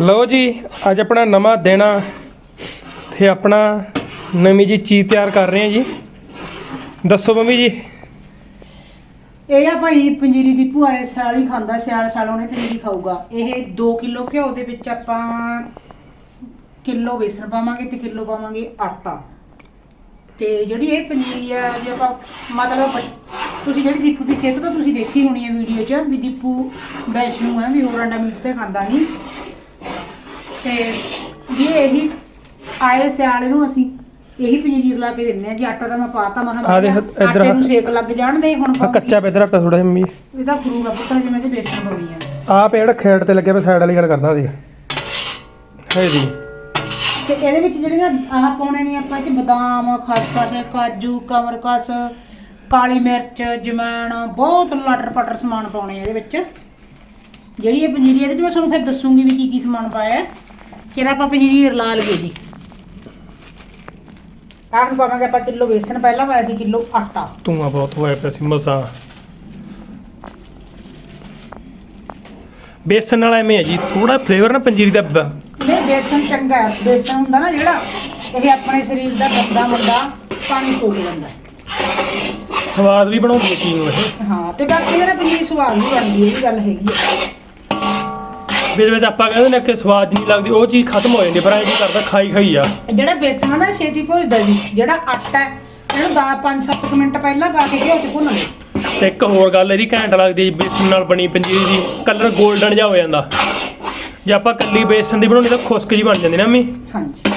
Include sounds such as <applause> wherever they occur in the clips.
ਲਓ ਜੀ, ਅੱਜ ਆਪਣਾ ਨਵਾਂ ਦਿਨ ਆ ਤੇ ਆਪਣਾ ਨਵੀਂ ਜੀ ਚੀਜ਼ ਤਿਆਰ ਕਰ ਰਹੇ ਹਾਂ ਜੀ। ਦੱਸੋ ਮੰਮੀ ਜੀ। ਇਹ ਆ ਭਾਈ ਪੰਜੀਰੀ ਦੀ ਭੂਆ, ਇਹ ਸਾਲ ਹੀ ਖਾਂਦਾ, ਸਿਆਲ ਸਿਆਲ ਉਹਨੇ ਪੰਜੀਰੀ ਖਾਊਗਾ। ਇਹ 2 ਕਿਲੋ ਘਿਓ ਦੇ ਵਿੱਚ ਆਪਾਂ ਕਿਲੋ ਬੇਸਣ ਪਾਵਾਂਗੇ ਤੇ ਕਿਲੋ ਪਾਵਾਂਗੇ ਆਟਾ। ਤੇ ਜਿਹੜੀ ਇਹ ਪੰਜੀਰੀ ਆ, ਜੇ ਆਪਾਂ ਮਤਲਬ ਤੁਸੀਂ ਜਿਹੜੀ ਦੀਪੂ ਦੀ ਸਿਹਤ ਤਾਂ ਤੁਸੀਂ ਦੇਖੀ ਹੋਣੀ ਹੈ ਵੀਡੀਓ 'ਚ, ਵੀ ਦੀਪੂ ਵੈਸ਼ਨੂ ਹੈ ਵੀ ਹੋਰ ਅੰਡਾ ਮੀਟ ਤੇ ਖਾਂਦਾ ਨਹੀਂ। ਤੇ ਵੀ ਇਹੀ ਆਏ ਸਿਆਲ ਨੂੰ ਅਸੀਂ ਇਹੀ ਪੰਜੀਰੀ ਲਾ ਕੇ ਦਿੰਦੇ ਆ ਜੀ ਆਟਾ ਤਾਂ ਮੈਂ ਪਾਤਾ ਮੈਂ ਆ ਦੇਖ, ਇੱਧਰ ਆਟੇ ਨੂੰ ਸੇਕ ਲੱਗ ਜਾਣ ਦੇ ਹੁਣ ਆ। ਕੱਚਾ ਬੇਦਰ ਰੱਖਤਾ ਥੋੜਾ ਮੰਮੀ। ਇਹਦਾ ਫਰੂਗਾ ਪੁੱਤਰ ਜਿਵੇਂ ਤੇ ਬੇਸਣ ਪਾਉਣੀ ਆ। ਆਪ ਜਿਹੜਾ ਖੇਡ ਤੇ ਲੱਗਿਆ ਮੈਂ ਸਾਈਡ ਵਾਲੀ ਗੱਲ ਕਰਦਾ ਸੀ। ਹੈ ਜੀ। ਤੇ ਇਹਦੇ ਵਿੱਚ ਜਿਹੜੀਆਂ ਆਹ ਪਾਉਣੇ ਨੇ ਆਪਾਂ ਇਹ 'ਚ ਬਦਾਮ ਖਸਖਸ ਕਾਜੂ ਕਮਰਕਸ ਕਾਲੀ ਮਿਰਚ ਜਮੈਣ ਬਹੁਤ ਲਟਰ ਪਟਰ ਸਮਾਨ ਪਾਉਣੇ ਆ ਇਹਦੇ ਵਿੱਚ। ਜਿਹੜੀ ਇਹ ਪੰਜੀਰੀ ਇਹਦੇ 'ਚ ਮੈਂ ਤੁਹਾਨੂੰ ਫਿਰ ਦੱਸੂਗੀ ਵੀ ਕੀ ਕੀ ਸਮਾਨ ਪਾਇਆ। ਹੈ ਕਿਹੜਾ ਆਪਾਂ ਪੰਜੀਰੀ ਰਲਾ ਲਈਏ ਜੀ। ਆਹ ਨੂੰ ਪਾਵਾਂਗੇ ਆਪਾਂ ਕਿਲੋ ਬੇਸਣ ਪਹਿਲਾਂ ਪਾਇਆ ਸੀ ਕਿਲੋ ਆਟਾ। ਧੂਆਂ ਬਹੁਤ ਹੋਇਆ ਪਿਆ ਸੀ ਮਸਾ। ਬੇਸਨ ਨਾਲ ਐਵੇਂ ਹੈ ਜੀ ਥੋੜਾ ਫਲੇਵਰ ਨਾ ਪੰਜੀਰੀ ਦਾ ਬ- ਨਹੀਂ ਬੇਸਣ ਚੰਗਾ ਹੈ। ਬੇਸਣ ਹੁੰਦਾ ਨਾ ਜਿਹੜਾ ਇਹ ਆਪਣੇ ਸਰੀਰ ਦਾ ਗੰਦਾ ਮੁੰਡਾ ਪਾਣੀ ਸੋਖ ਲੈਂਦਾ ਹੈ। ਸਵਾਦ ਵੀ ਬਣਾਉਂਦੀ ਹੈ ਚੀਜ਼ ਨੂੰ ਇਹ ਹਾਂ ਤੇ ਬਾਕੀ ਇਹਦਾ ਪਨੀਰ ਸਵਾਦ ਵੀ ਬਣਦੀ ਹੈ ਇਹ ਵੀ ਗੱਲ ਹੈਗੀ ਹੈ। ਵਿੱਚ ਵਿੱਚ ਆਪਾਂ ਕਹਿੰਦੇ ਨੇ ਕਿ ਸਵਾਦ ਨਹੀਂ ਲੱਗਦੀ ਉਹ ਚੀਜ਼ ਖਤਮ ਹੋ ਜਾਂਦੀ ਪਰ ਐਂ ਜੀ ਕਰਦਾ ਖਾਈ ਖਾਈ ਆ। ਜਿਹੜਾ ਬੇਸਣ ਆ ਨਾ ਛੇਤੀ ਭੁੱਜਦਾ ਜੀ ਜਿਹੜਾ ਆਟਾ ਹੈ ਇਹਨੂੰ 10 5-7 ਮਿੰਟ ਪਹਿਲਾਂ ਪਾ ਕੇ ਘਿਓ ਚ ਭੁੰਨ ਲਓ। ਤੇ ਇੱਕ ਹੋਰ ਗੱਲ ਇਹਦੀ ਘੈਂਟ ਲੱਗਦੀ ਬੇਸਨ ਨਾਲ ਬਣੀ ਪੰਜੀਰੀ ਦੀ ਕਲਰ 골ਡਨ ਜਿਹਾ ਹੋ ਜਾਂਦਾ। ਜੇ ਆਪਾਂ ਕੱਲੀ ਬੇਸਨ ਦੀ ਬਣਾਉਣੀ ਤਾਂ ਖੁਸ਼ਕ ਜੀ ਬਣ ਜਾਂਦੀ ਨਾ ਮੰਮੀ। ਹਾਂਜੀ।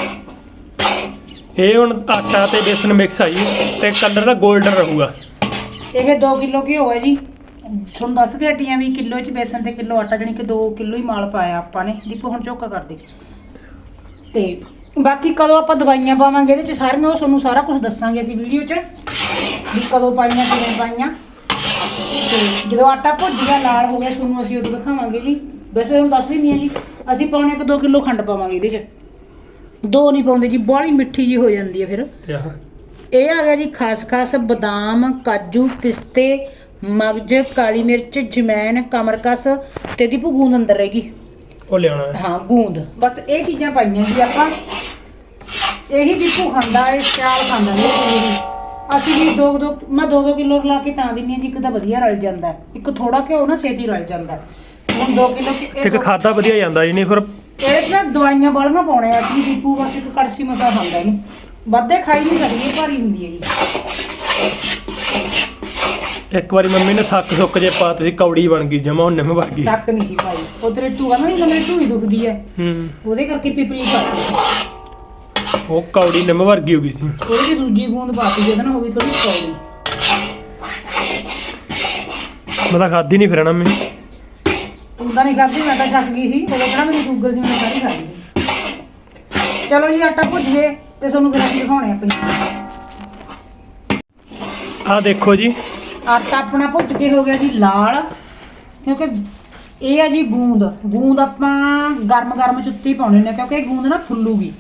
ਇਹ ਹੁਣ ਆਟਾ ਤੇ ਬੇਸਨ ਮਿਕਸ ਆ ਜੀ ਤੇ ਕਲਰ ਦਾ 골ਡਨ ਰਹੂਗਾ। ਇਹ 2 ਕਿਲੋ ਘਿਓ ਹੈ ਜੀ। ਤੁਹਾਨੂੰ ਦੱਸ ਕੇ ਹਟੀਆਂ ਵੀ ਕਿਲੋ ਚ ਬੇਸਣ ਤੇ ਕਿਲੋ ਆਟਾ ਜਾਣੀ ਕਿ 2 ਕਿਲੋ ਹੀ ਮਾਲ ਪਾਇਆ ਆਪਾਂ ਨੇ। ਦੀਪੂ ਹੁਣ ਚੋਕਾ ਕਰ ਦੇ। ਤੇ ਬਾਕੀ ਕਦੋਂ ਆਪਾਂ ਦਵਾਈਆਂ ਪਾਵਾਂਗੇ ਇਹਦੇ ਚ ਸਾਰੀਆਂ ਉਹ ਤੁਹਾਨੂੰ ਸਾਰਾ ਕੁਝ ਦੱਸਾਂਗੇ ਅਸੀਂ ਵੀਡੀਓ 'ਚ ਵੀ ਕਦੋਂ ਪਾਈਆਂ ਕਿਵੇਂ ਪਾਈਆਂ। ਤੇ ਜਦੋਂ ਆਟਾ ਭੁੱਜ ਗਿਆ ਲਾਲ ਹੋ ਗਿਆ ਤੁਹਾਨੂੰ ਅਸੀਂ ਉਦੋਂ ਦਿਖਾਵਾਂਗੇ ਜੀ। ਵੈਸੇ ਹੁਣ ਦੱਸ ਦਿੰਦੀ ਹਾਂ ਜੀ ਅਸੀਂ ਪਾਉਣੇ ਇੱਕ 2 ਕਿਲੋ ਖੰਡ ਪਾਵਾਂਗੇ ਇਹਦੇ 'ਚ। ਦੋ ਨਹੀਂ ਪਾਉਂਦੇ ਜੀ ਬਾਹਲੀ ਮਿੱਠੀ ਜੀ ਹੋ ਜਾਂਦੀ ਹੈ ਫਿਰ। ਇਹ ਆ ਗਿਆ ਜੀ ਖਸਖਸ ਬਦਾਮ ਕਾਜੂ ਪਿਸਤੇ ਮਗਜ ਕਾਲੀ ਮਿਰਚ ਜਮੈਨ ਕਮਰਕਸ ਤੇ ਦੀ ਗੂੰਦ ਅੰਦਰ ਰਹੇਗੀ ਉਹ ਲਿਆਉਣਾ ਹੈ। ਹਾਂ ਗੂੰਦ। ਬਸ ਇਹ ਚੀਜ਼ਾਂ ਪਾਈਆਂ ਜੀ ਆਪਾਂ। ਇਹੀ ਦੀਪੂ ਖਾਂਦਾ ਇਹ ਸਿਆਲ ਖਾਂਦਾ ਨਹੀਂ ਪਨੀਰੀ ਅਸੀਂ ਵੀ ਦੋ ਦੋ ਮੈਂ ਦੋ ਦੋ ਕਿਲੋ ਲਾ ਕੇ ਤਾਂ ਦਿੰਨੀ ਹਾਂ ਜੀ ਇੱਕ ਤਾਂ ਵਧੀਆ ਰਲ ਜਾਂਦਾ ਹੈ। ਇੱਕ ਥੋੜਾ ਘਿਓ ਨਾ ਛੇਤੀ ਰਲ ਜਾਂਦਾ ਹੈ। ਹੁਣ 2 ਕਿਲੋ ਤੇ ਇੱਕ ਖਾਦਾ ਵਧੀਆ ਜਾਂਦਾ ਜੀ ਨਹੀਂ ਫਿਰ ਇਹਦੇ 'ਚ ਨਾ ਦਵਾਈਆਂ ਬਾਲੀਆਂ ਪਾਉਣੇ ਆ ਅਸੀਂ ਦੀਪੂ ਬਸ ਇੱਕ ਕੜਸੀ ਮਸਾ ਖਾਂਦਾ ਇਹਨੂੰ। ਵੱਧੇ ਖਾਈ ਨਹੀਂ ਸਕਦੀ ਇਹ ਭਾਰੀ ਹੁੰਦੀ ਹੈ ਜੀ। ਇੱਕ ਵਾਰੀ ਮੰਮੀ ਨੇ ਸੱਕ ਸੁੱਕ ਜੇ ਪਾ ਤੁਸੀਂ ਕੌੜੀ ਬਣ ਗਈ ਜਮਾ ਨਿੰਮ ਵਰ ਗਈ ਸ਼ੱਕ ਨਹੀਂ ਸੀ ਭਾਈ ਤੇਰੇ ਟੂਆ ਨਾ ਨਹੀਂ ਮੇਰੀ ਟੂਈ ਦੁਖਦੀ ਹੈ ਹੂੰ। ਉਹਦੇ ਕਰਕੇ ਪਿਪਲੀ ਪਾਤੀ ਉਹ ਕੌੜੀ ਨਿੰਮ ਵਰਗੀ ਹੋ ਗਈ ਸੀ। ਥੋੜੀ ਜਿਹੀ ਦੂਜੀ ਗੂੰਦ ਪਾਤੀ ਜਿਹਦੇ ਨਾਲ ਹੋ ਗਈ ਥੋੜੀ ਕੌੜੀ। ਮੈਂ ਤਾਂ ਖਾਦੀ ਨਹੀਂ ਫਿਰਣਾ ਮੈਂ ਤੂੰ ਤਾਂ ਨਹੀਂ ਖਾਧੀ ਮੈਂ ਤਾਂ ਛੱਕ ਗਈ ਸੀ। ਉਹਦੇ ਕਿਹੜਾ ਮੇਰੀ ਸ਼ੂਗਰ ਸੀ ਮੈਂ ਸਾਰੀ ਖਾ ਲਈ ਚਲੋ ਜੀ ਆਟਾ ਭੁੱਜ ਗਏ ਤੇ ਤੁਹਾਨੂੰ ਫਿਰ ਅਸੀਂ ਦਿਖਾਉਣੇ ਆ ਆਪਣੀ। ਆਹ ਦੇਖੋ ਜੀ ਆਟਾ ਆਪਣਾ ਭੁੱਜ ਕੇ ਹੋ ਗਿਆ ਜੀ ਲਾਲ, ਕਿਉਂਕਿ ਇਹ ਆ ਜੀ ਗੂੰਦ। ਗੂੰਦ ਆਪਾਂ ਗਰਮ ਗਰਮ ਚੁੱਤੀ ਪਾਉਣੇ ਨੇ ਕਿਉਂਕਿ ਇਹ ਗੂੰਦ ਨਾ ਫੁੱਲੂਗੀ।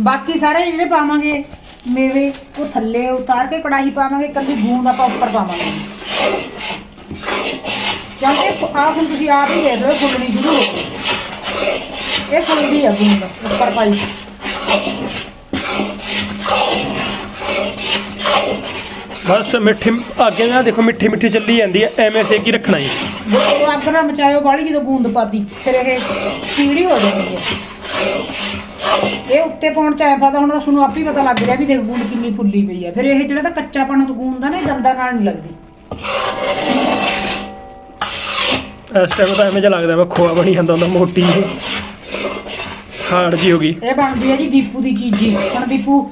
ਬਾਕੀ ਸਾਰੇ ਜਿਹੜੇ ਪਾਵਾਂਗੇ, ਮੇਵੇ, ਉਹ ਥੱਲੇ ਉਤਾਰ ਕੇ ਕੜਾਹੀ ਪਾਵਾਂਗੇ ਕੱਲੀ ਗੂੰਦ ਆਪਾਂ ਉੱਪਰ ਪਾਵਾਂਗੇ। ਕਿਉਂਕਿ ਆਹ ਹੁਣ ਤੁਸੀਂ ਆਪ ਹੀ ਦੇਖ ਲਓ ਫੁੱਲਣੀ ਸ਼ੁਰੂ ਹੋ ਗਈ। ਇਹ ਫੁੱਲਦੀ ਆ ਗੂੰਦ, ਉੱਪਰ ਪਾਈ। ਬਸ ਮਿੱਠੀ ਅੱਗੇ ਨਾ ਦੇਖੋ ਮਿੱਠੀ ਮਿੱਠੀ ਚੱਲੀ ਜਾਂਦੀ ਹੈ ਐਵੇਂ ਸੇਕ ਹੀ ਰੱਖਣਾ ਜੀ? ਜਦੋਂ ਅੱਗ ਨਾ ਮਚਾਇਓ ਗਾਲੀ ਜਦੋਂ ਬੂੰਦ ਪਾਦੀ ਫਿਰ ਇਹ ਕੀੜੀ ਹੋ ਜਾਂਦੀ ਹੈ। ਇਹ ਉੱਤੇ ਪਾਉਣ ਚ ਆਇਆ ਪਤਾ ਹੁਣ ਤਾਂ ਤੁਹਾਨੂੰ ਆਪ ਹੀ ਪਤਾ ਲੱਗ ਰਿਹਾ ਵੀ ਦੇਖ ਬੂੰਦ ਕਿੰਨੀ ਫੁੱਲੀ ਪਈ ਹੈ। ਫਿਰ ਇਹ ਜਿਹੜਾ ਤਾਂ ਕੱਚਾ ਪਾਣਾ ਤੋਂ ਬੂੰਦ ਦਾ ਨਾ ਦੰਦਾਂ ਨਾਲ ਨਹੀਂ ਲੱਗਦੀ। ਇਸ ਟਾਈਮ ਤਾਂ ਐਵੇਂ ਜਿਹਾ ਲੱਗਦਾ ਮੈਂ ਖੋਆ ਬਣੀ ਜਾਂਦਾ ਹੁੰਦਾ ਮੋਟੀ ਹਾਰਡ ਜੀ ਹੋ ਗਈ। ਇਹ ਬਣਦੀ ਹੈ ਜੀ ਦੀਪੂ ਦੀ ਚੀਜ਼ੀ। ਹੁਣ ਦੀਪੂ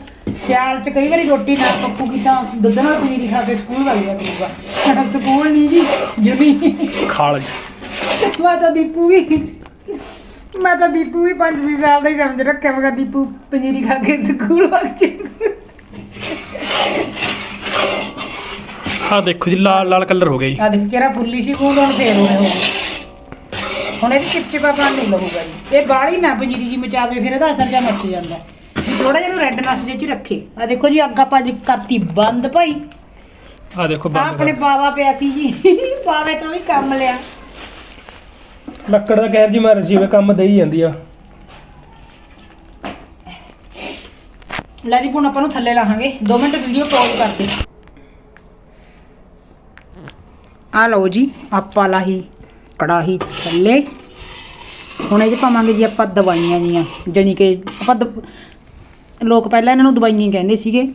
ਸਿਆਲ ਚ ਕਈ ਵਾਰੀ ਰੋਟੀ ਨਾ ਪੱਕੂਗੀ ਤਾਂ ਦੁੱਧ ਨਾਲ ਪਨੀਰੀ ਖਾ ਕੇ ਸਕੂਲ ਵਗ ਜਾ ਕਰੂਗਾ। ਸਾਡਾ ਸਕੂਲ ਨਹੀਂ ਜੀ ਜੁਨੀ ਖਾਲ ਮੈਂ ਤਾਂ ਦੀਪੂ ਵੀ ਮੈਂ ਤਾਂ ਦੀਪੂ ਵੀ 5-6 ਸਾਲ ਦਾ ਹੀ ਸਮਝ ਰੱਖਿਆ ਮਗਾ ਦੀਪੂ ਪਨੀਰੀ ਖਾ ਕੇ ਸਕੂਲ ਵਗ ਜਾ ਆਹ ਦੇਖੋ ਜੀ ਲਾਲ ਲਾਲ ਕਲਰ ਹੋ ਗਿਆ ਜੀ। ਆ ਦੇਖ ਕਿਹੜਾ ਫੁੱਲੀ ਸੀ ਗੂੰਦ ਹੁਣ ਫੇਰ ਹੋਣੇ ਹੋ ਹੁਣ ਇਹ ਚਿਪਚਿਪਾ ਪਾਣ ਨਹੀਂ ਲਹੂਗਾ ਜੀ। ਇਹ ਬਾਲੀ ਨਾ ਪੰਜੀਰੀ ਜੀ ਮਚਾਵੇ ਫਿਰ ਇਹਦਾ ਅਸਰ ਜਾਂ ਮੱਚ ਜਾਂਦਾ। ਥੋੜਾ ਜਿਹਾ ਰੈੱਡ ਨਸ ਜਿਹੇ ਚ ਰੱਖੇ। ਆ ਦੇਖੋ ਜੀ ਅੱਗ ਆਪਾਂ ਜੀ ਕਰਤੀ ਬੰਦ ਭਾਈ। ਆਹ ਦੇਖੋ ਆਹ ਬੰਦ ਆਪਣੇ ਪਾਵਾ ਪਿਆ ਸੀ ਜੀ। <laughs> ਪਾਵੇ ਤੋਂ ਵੀ ਕੰਮ ਲਿਆ। ਲੱਕੜ ਦਾ ਕਹਿਰ ਜੀ ਮਾਰ ਜਿਵੇਂ ਕੰਮ ਦੇਈ ਜਾਂਦੀ ਆ। ਲੈ ਜੀ ਹੁਣ ਆਪਾਂ ਨੂੰ ਥੱਲੇ ਲਾਹਾਂਗੇ। 2 ਮਿੰਟ ਵੀਡੀਓ ਪੌਜ਼ ਕਰ ਦੇ ਆ ਲਓ ਜੀ ਆਪਾਂ ਲਾਹੀ ਕੜਾਹੀ ਥੱਲੇ। ਹੁਣ ਇਹ 'ਚ ਪਾਵਾਂਗੇ ਜੀ ਆਪਾਂ ਦਵਾਈਆਂ ਜੀਆਂ ਜਾਣੀ ਕਿ ਆਪਾਂ ਦ- ਲੋਕ ਪਹਿਲਾਂ ਇਹਨਾਂ ਨੂੰ ਦਵਾਈਆਂ ਕਹਿੰਦੇ ਸੀਗੇ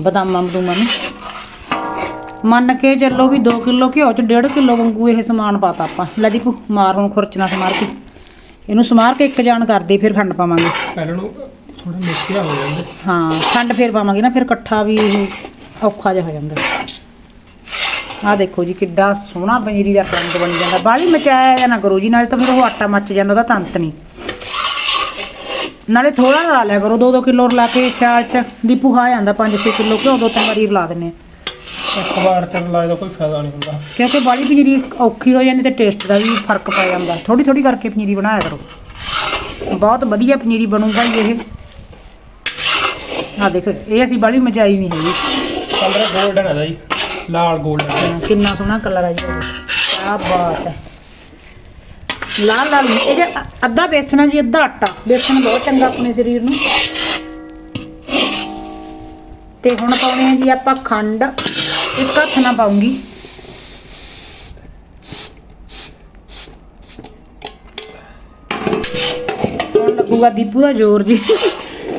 ਬਦਾਮਾਂ ਬਦੂਮਾਂ ਨੂੰ। ਮੰਨ ਕੇ ਚੱਲੋ ਵੀ 2 ਕਿਲੋ ਘਿਓ ਚ 1.5 ਕਿਲੋ ਵਾਂਗੂ ਇਹ ਸਮਾਨ ਪਾਤਾ ਆਪਾਂ। ਲੈ ਦੀਪੂ ਮਾਰ ਹੁਣ ਖੁਰਚਣਾ ਸਮਾਰ ਕੇ। ਇਹਨੂੰ ਸਮਾਰ ਕੇ ਇੱਕ ਜਾਨ ਕਰਦੇ ਫਿਰ ਖੰਡ ਪਾਵਾਂਗੇ। ਪਹਿਲਾਂ ਨੂੰ ਥੋੜਾ ਮਿਕਸਿਆ ਹੋ ਜਾਂਦਾ। ਹਾਂ ਖੰਡ ਫੇਰ ਪਾਵਾਂਗੇ ਨਾ ਫਿਰ ਇਕੱਠਾ ਵੀ ਇਹ ਔਖਾ ਜਿਹਾ ਹੋ ਜਾਂਦਾ। ਆਹ ਦੇਖੋ ਜੀ ਕਿੱਡਾ ਸੋਹਣਾ ਪਨੀਰੀ ਦਾ ਰੰਗ ਬਣੀ ਜਾਂਦਾ। ਬਾਹਲੀ ਮਚਾਇਆ ਜਾਂ ਨਾ ਕਰੋ ਜੀ ਨਾਲੇ ਤਾਂ ਫਿਰ ਉਹ ਆਟਾ ਮੱਚ ਜਾਂਦਾ ਉਹਦਾ ਤੰਤ ਨਹੀਂ। ਨਾਲੇ ਥੋੜਾ ਲਾ ਲਿਆ ਕਰੋ 2-2 ਕਿਲੋ ਰਲਾ ਕੇ ਸਿਆਲ ਚ। ਦੀਪੂ ਖਾ ਜਾਂਦਾ 5-6 ਕਿਲੋ ਘਿਓ ਦੋ ਤਿੰਨ ਵਾਰੀ ਰਲਾ ਦਿੰਨੇ ਆ? ਇੱਕ ਵਾਰ ਤੇ ਲਾਇਦਾ ਕੋਈ ਫਾਇਦਾ ਨਹੀਂ ਹੁੰਦਾ। ਕਿਉਂਕਿ ਬਾਹਲੀ ਪਨੀਰੀ ਔਖੀ ਹੋ ਜਾਂਦੀ ਤੇ ਟੇਸਟ ਦਾ ਵੀ ਫ਼ਰਕ ਪੈ ਜਾਂਦਾ। ਥੋੜੀ ਥੋੜੀ ਕਰਕੇ ਪਨੀਰੀ ਬਣਾਇਆ ਕਰੋ। ਬਹੁਤ ਵਧੀਆ ਪਨੀਰੀ ਬਣੂਗਾ ਜੀ ਇਹ। ਆ ਦੇਖ ਇਹ ਅਸੀਂ ਬਾਹਲੀ ਮਚਾਈ ਨਹੀਂ ਹੈਗੀ। ਕਲਰ 골ਡਨ ਹੈ ਜੀ ਲਾਲ 골ਡਨ ਕਿੰਨਾ ਸੋਹਣਾ ਕਲਰ ਆ ਜੀ ਕੀ ਬਾਤ ਹੈ। ਲਾਲ ਲਾਲ ਨਹੀਂ, ਇਹ ਜੇ ਅੱਧਾ ਬੇਸਣ ਹੈ ਜੀ ਅੱਧਾ ਆਟਾ। ਬੇਸਣ ਬਹੁਤ ਚੰਗਾ ਆਪਣੇ ਸਰੀਰ ਨੂੰ। ਤੇ ਹੁਣ ਪਾਉਣੇ ਆ ਜੀ ਆਪਾਂ ਖੰਡ। ਇੱਕ ਹੱਥ ਨਾਲ ਪਾਉਂਗੀ। ਹੁਣ ਲੱਗੂਗਾ ਦੀਪੂ ਦਾ ਜ਼ੋਰ ਜੀ।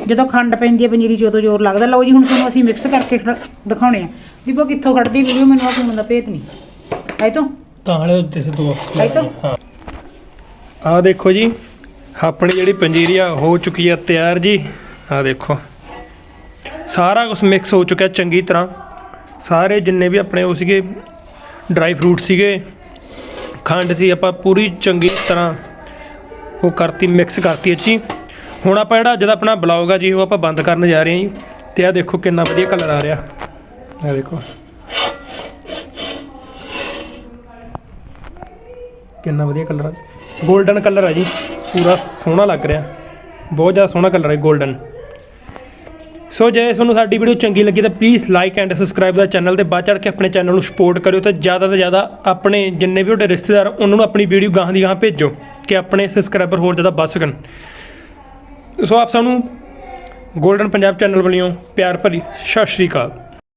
ਜਦੋਂ ਖੰਡ ਪੈਂਦੀ ਹੈ ਪਨੀਰੀ 'ਚ ਉਦੋਂ ਜ਼ੋਰ ਲੱਗਦਾ। ਲਓ ਜੀ ਹੁਣ ਤੁਹਾਨੂੰ ਅਸੀਂ ਮਿਕਸ ਕਰਕੇ ਦਿਖਾਉਣੇ ਆ। ਦੀਪੂ ਕਿੱਥੋਂ ਖੜਦੀ ਵੀਡੀਓ? ਮੈਨੂੰ ਆ ਫੋਨ ਦਾ ਭੇਤ ਨਹੀਂ। ਹੈ ਤੋਂ? ਤਾਂ ਹਲੇ ਉੱਤੇ ਸੇ ਦੋ ਹੈ ਤੋਂ? ਹਾਂ। ਆਹ ਦੇਖੋ ਜੀ, ਆਪਣੀ ਜਿਹੜੀ ਪੰਜੀਰੀ ਆ, ਹੋ ਚੁੱਕੀ ਆ ਤਿਆਰ ਜੀ। ਆਹ ਦੇਖੋ। ਸਾਰਾ ਕੁਝ ਮਿਕਸ ਹੋ ਚੁੱਕਿਆ ਚੰਗੀ ਤਰ੍ਹਾਂ। ਸਾਰੇ ਜਿੰਨੇ ਵੀ ਆਪਣੇ ਉਹ ਸੀਗੇ ਡਰਾਈ ਫਰੂਟ ਸੀਗੇ, ਖੰਡ ਸੀ, ਆਪਾਂ ਪੂਰੀ ਚੰਗੀ ਤਰ੍ਹਾਂ ਉਹ ਕਰਤੀ ਮਿਕਸ ਕਰਤੀ ਇਹ ਜੀ। ਹੁਣ ਆਪਾਂ ਜਿਹੜਾ ਅੱਜ ਆਪਣਾ ਬਲੌਗ ਆ ਜੀ, ਉਹ ਆਪਾਂ ਬੰਦ ਕਰਨ ਜਾ ਰਹੇ ਹਾਂ ਜੀ। ਤੇ ਆ ਦੇਖੋ ਕਿੰਨਾ ਵਧੀਆ ਕਲਰ ਆ ਰਿਹਾ। ਆ ਦੇਖੋ। ਕਿੰਨਾ ਵਧੀਆ ਕਲਰ ਆ। ਗੋਲਡਨ ਕਲਰ ਹੈ ਜੀ। ਪੂਰਾ ਸੋਹਣਾ ਲੱਗ ਰਿਹਾ। ਬਹੁਤ ਜ਼ਿਆਦਾ ਸੋਹਣਾ ਕਲਰ ਹੈ ਗੋਲਡਨ। ਸੋ ਜੇ ਤੁਹਾਨੂੰ ਸਾਡੀ ਵੀਡੀਓ ਚੰਗੀ ਲੱਗੀ ਤਾਂ ਪਲੀਜ਼ ਲਾਈਕ ਐਂਡ ਸਬਸਕ੍ਰਾਈਬ ਦਾ ਚੈਨਲ ਤੇ ਬਾਅਦ ਚੜ ਕੇ ਆਪਣੇ ਚੈਨਲ ਨੂੰ ਸਪੋਰਟ ਕਰਿਓ ਤੇ ਜ਼ਿਆਦਾ ਤੋਂ ਜ਼ਿਆਦਾ ਆਪਣੇ ਜਿੰਨੇ ਵੀ ਤੁਹਾਡੇ ਰਿਸ਼ਤੇਦਾਰ ਉਹਨਾਂ ਨੂੰ ਆਪਣੀ ਵੀਡੀਓ ਗਾਹਾਂ ਦੀ ਗਾਹਾਂ ਭੇਜੋ ਕਿ ਆਪਣੇ ਸਬਸਕ੍ਰਾਈਬਰ ਹੋਰ ਜ਼ਿਆਦਾ ਵੱਧ ਸਕਣ। ਸੋ ਆਪ ਸਾਨੂੰ ਗੋਲਡਨ ਪੰਜਾਬ ਚੈਨਲ ਵੱਲੋਂ ਪਿਆਰ ਭਰੀ ਸਤਿ ਸ਼੍ਰੀ ਅਕਾਲ।